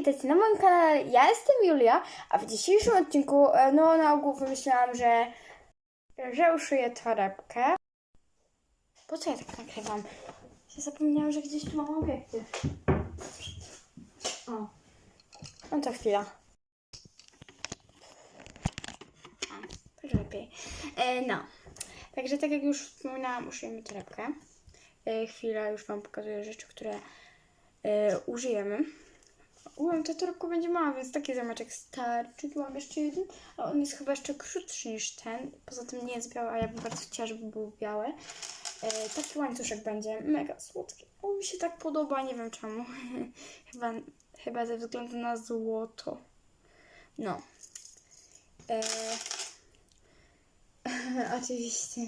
witajcie na moim kanale. Ja jestem Julia, a w dzisiejszym odcinku, e, no na ogół wymyślałam, że, że uszyję torebkę. Po co ja tak nagrywam? Ja zapomniałam, że gdzieś tu mam obiektyw. O, no to chwila. Już lepiej. E, no, także tak jak już wspominałam, uszyjemy torebkę. E, chwila, już Wam pokazuję rzeczy, które e, użyjemy. Ułem, ta torebka będzie mała, więc taki zameczek starczy. Tu mam jeszcze jeden, a on jest chyba jeszcze krótszy niż ten. Poza tym nie jest biały, a ja bym bardzo chciała, żeby był biały. E, taki łańcuszek będzie mega słodki. On mi się tak podoba, nie wiem czemu. chyba, chyba ze względu na złoto. No. E, oczywiście.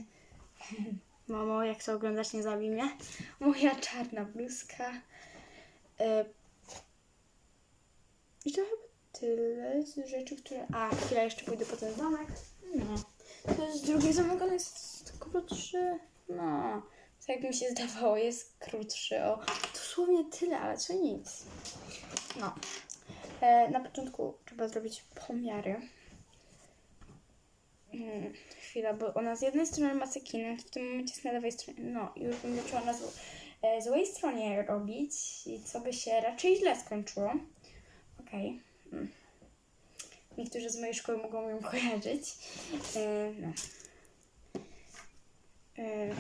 Mamo, jak to oglądasz, nie zabij mnie. Moja czarna bluzka. E, i to chyba tyle z rzeczy, które... A, chwila, jeszcze pójdę po ten zamek. No. To jest drugi zamek, on jest krótszy. No. Tak mi się zdawało, jest krótszy. O, dosłownie tyle, ale co nic. No. E, na początku trzeba zrobić pomiary. Hmm, chwila, bo ona z jednej strony ma cekinę, w tym momencie jest na lewej stronie. No, już bym zaczęła na zł- e, złej stronie robić i co by się raczej źle skończyło. Okej. Mm. Niektórzy z mojej szkoły mogą ją kojarzyć. E, no. E,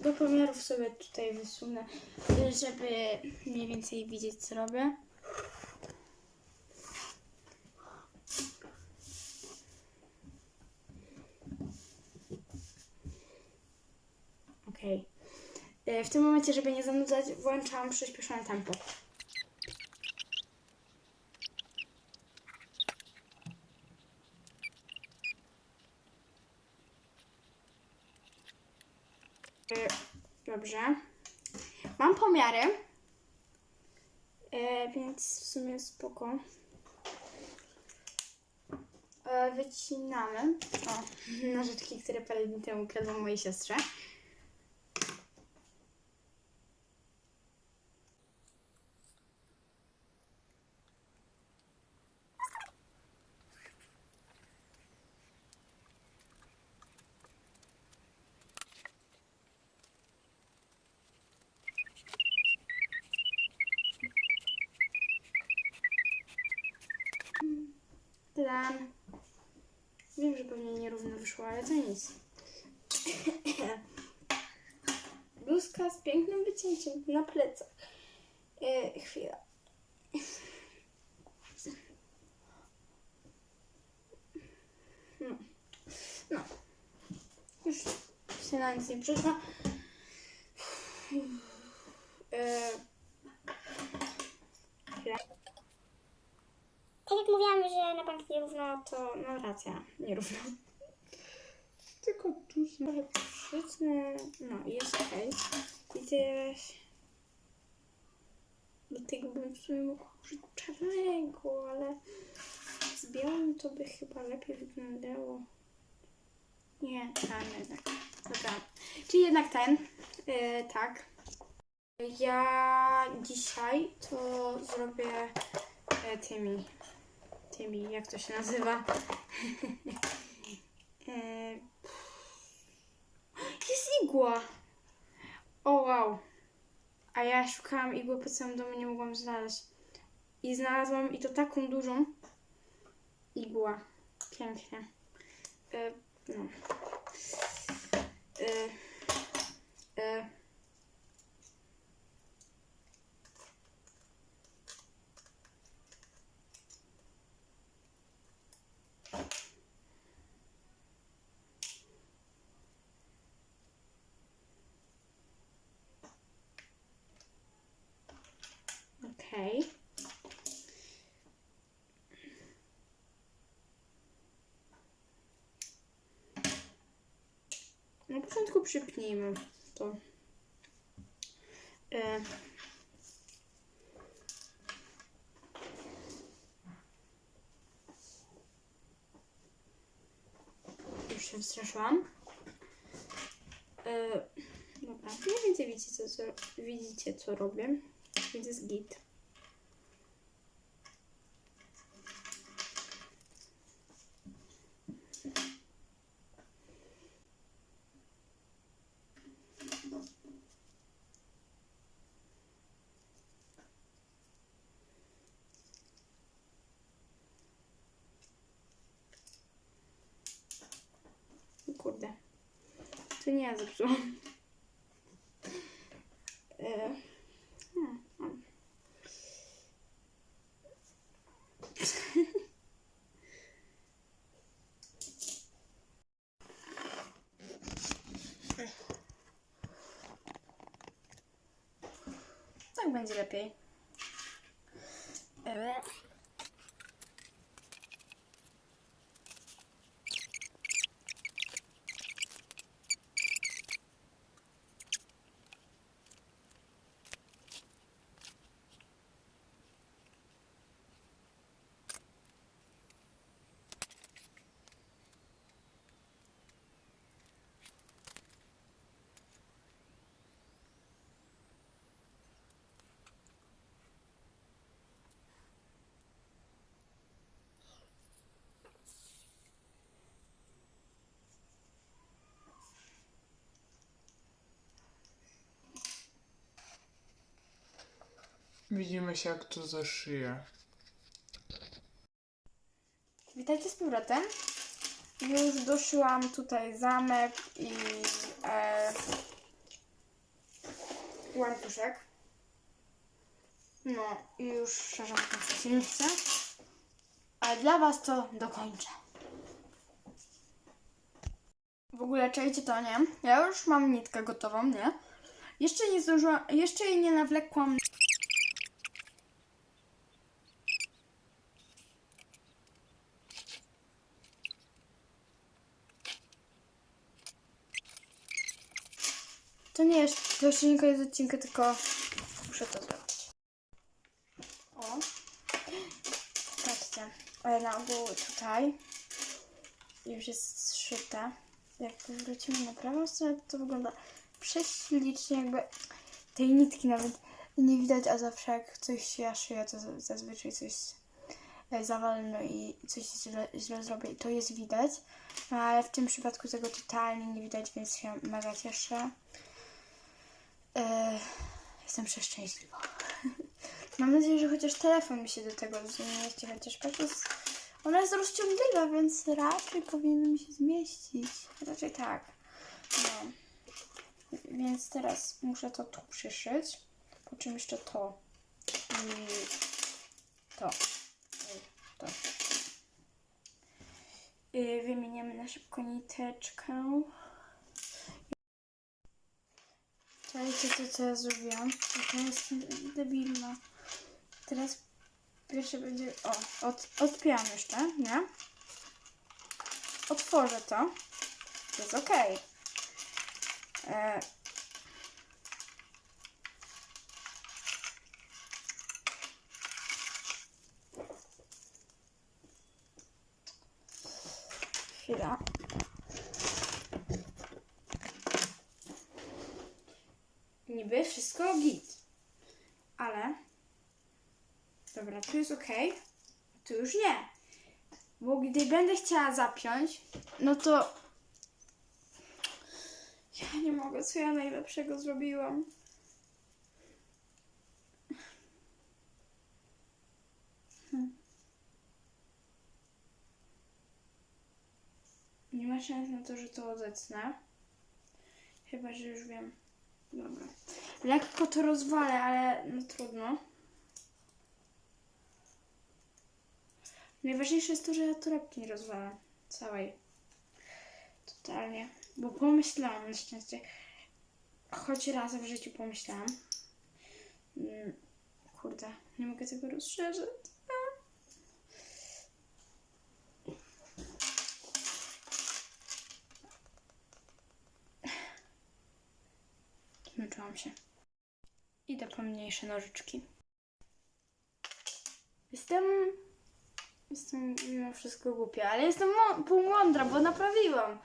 do pomiarów sobie tutaj wysunę, żeby mniej więcej widzieć, co robię. Okej. E, W tym momencie, żeby nie zanudzać, włączam przyspieszone tempo. Dobrze. Mam pomiary. E, więc w sumie spoko. E, wycinamy. O, nożyczki, które parę dni temu ukradłam mojej siostrze. Wiem, że pewnie nierówno wyszło, ale to nic. Bluzka z pięknym wycięciem na plecach. E, chwila. No. no. Już się na nic nie przyszła. E, chwila. Tak jak bank nierówno, to no racja, nierówno. Tylko tu się trochę przytnę. No i jest okej. I teraz do tego bym w sumie mógł użyć czarnego, ale z białym to by chyba lepiej wyglądało. Nie, ten jednak. Dobra. Czyli jednak ten. Yy, tak. Ja dzisiaj to zrobię e, tymi tymi, jak to się nazywa? E, Jest igła! O wow! A ja szukałam igły po całym domu, nie mogłam znaleźć. I znalazłam i to taką dużą igła. Pięknie. E, no. E. Okej. Na początku przypnijmy to. E. Już się wstraszyłam. E. Dobra, mniej więcej widzicie co, widzicie, co robię. Więc jest git. To nie ja zepsułam. E, hmm. Tak będzie lepiej. Widzimy się, jak to zaszyje. Witajcie z powrotem. Już doszyłam tutaj zamek i e, łańcuszek. No i już szerzam tę przeciwnicę. Ale dla Was to dokończę. W ogóle czajcie to, nie? Ja już mam nitkę gotową, nie? Jeszcze nie zdążyłam, jeszcze jej nie nawlekłam To nie jest, to jeszcze nie koniec odcinka, tylko muszę to zrobić. O. Patrzcie, na ogół tutaj już jest zszyte. Jak wrócimy na prawą stronę, to wygląda prześlicznie, jakby tej nitki nawet nie widać, a zawsze jak coś ja szyję, to zazwyczaj coś e, zawalę i coś źle, źle zrobię i to jest widać. No ale w tym przypadku tego totalnie nie widać, więc się mega cieszę. E, jestem przeszczęśliwa. Mam nadzieję, że chociaż telefon mi się do tego zmieści, chociaż patrz, jest, ona jest rozciągliwa, więc raczej powinien mi się zmieścić. Raczej tak. No. Więc teraz muszę to tu przyszyć, po czym jeszcze to i to i to. Wymieniamy na szybko niteczkę. Czekajcie, to co ja zrobiłam. To jestem debilna. Teraz pierwsze będzie... O, od, odpiłam jeszcze, nie? Otworzę to. Jest okej. E, Chwila. Wszystko git. Ale... Dobra, tu jest ok. Tu już nie. Bo gdy będę chciała zapiąć, no to... Ja nie mogę, co ja najlepszego zrobiłam. Hmm. Nie ma szans na to, że to odetnę. Chyba, że już wiem. Dobra. Lekko to rozwalę, ale no trudno. Najważniejsze jest to, że ja torebki nie rozwalę. Całej. Totalnie. Bo pomyślałam na szczęście. Choć raz w życiu pomyślałam. Mm, Kurde, nie mogę tego rozszerzyć. A. Zmęczyłam się. Idę po mniejsze nożyczki. Jestem. Jestem mimo wszystko głupia, ale jestem półmądra, bo naprawiłam.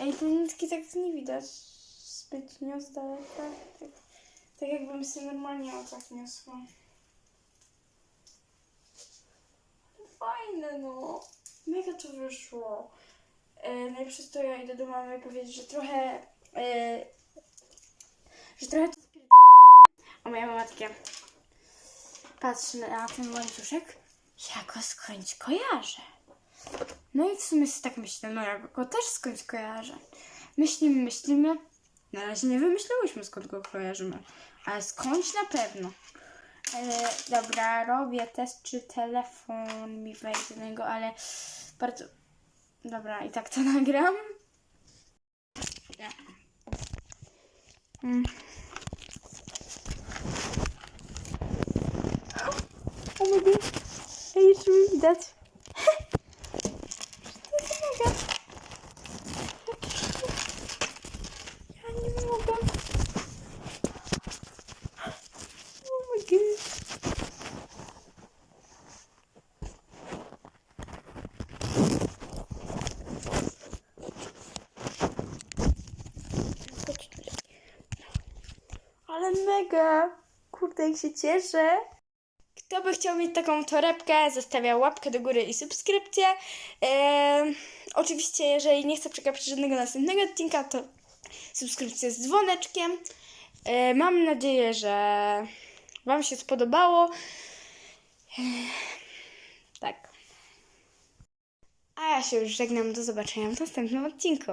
Ej, te nitki tak nie widać zbytnio z daleka. Tak, tak jakbym sobie normalnie o tak niosła. Fajne no. Mega to wyszło. E, najpierw to ja idę do mamy powiedzieć, że trochę... E, że trochę to? A moja mama takie... Patrzy na ten łańcuszek. Ja go skądś kojarzę. No i w sumie sobie tak myślę, no ja go też skądś kojarzę. Myślimy, myślimy. Na razie nie wymyślałyśmy skąd go kojarzymy. Ale skądś na pewno. E, dobra, robię test, czy telefon mi wejdzie do niego, ale bardzo... Dobra, i tak to nagram. Mm. O mój Boże. Ej, jeszcze mi widać. To jest mega. Ja nie mogę. Oh my god. Chodź tutaj. Ale mega! Kurde, jak się cieszę. Kto by chciał mieć taką torebkę, zostawiał łapkę do góry i subskrypcję. Eee, oczywiście, jeżeli nie chce przegapić żadnego następnego odcinka, to subskrypcję z dzwoneczkiem. E, mam nadzieję, że Wam się spodobało. Eee, tak. A ja się już żegnam. Do zobaczenia w następnym odcinku.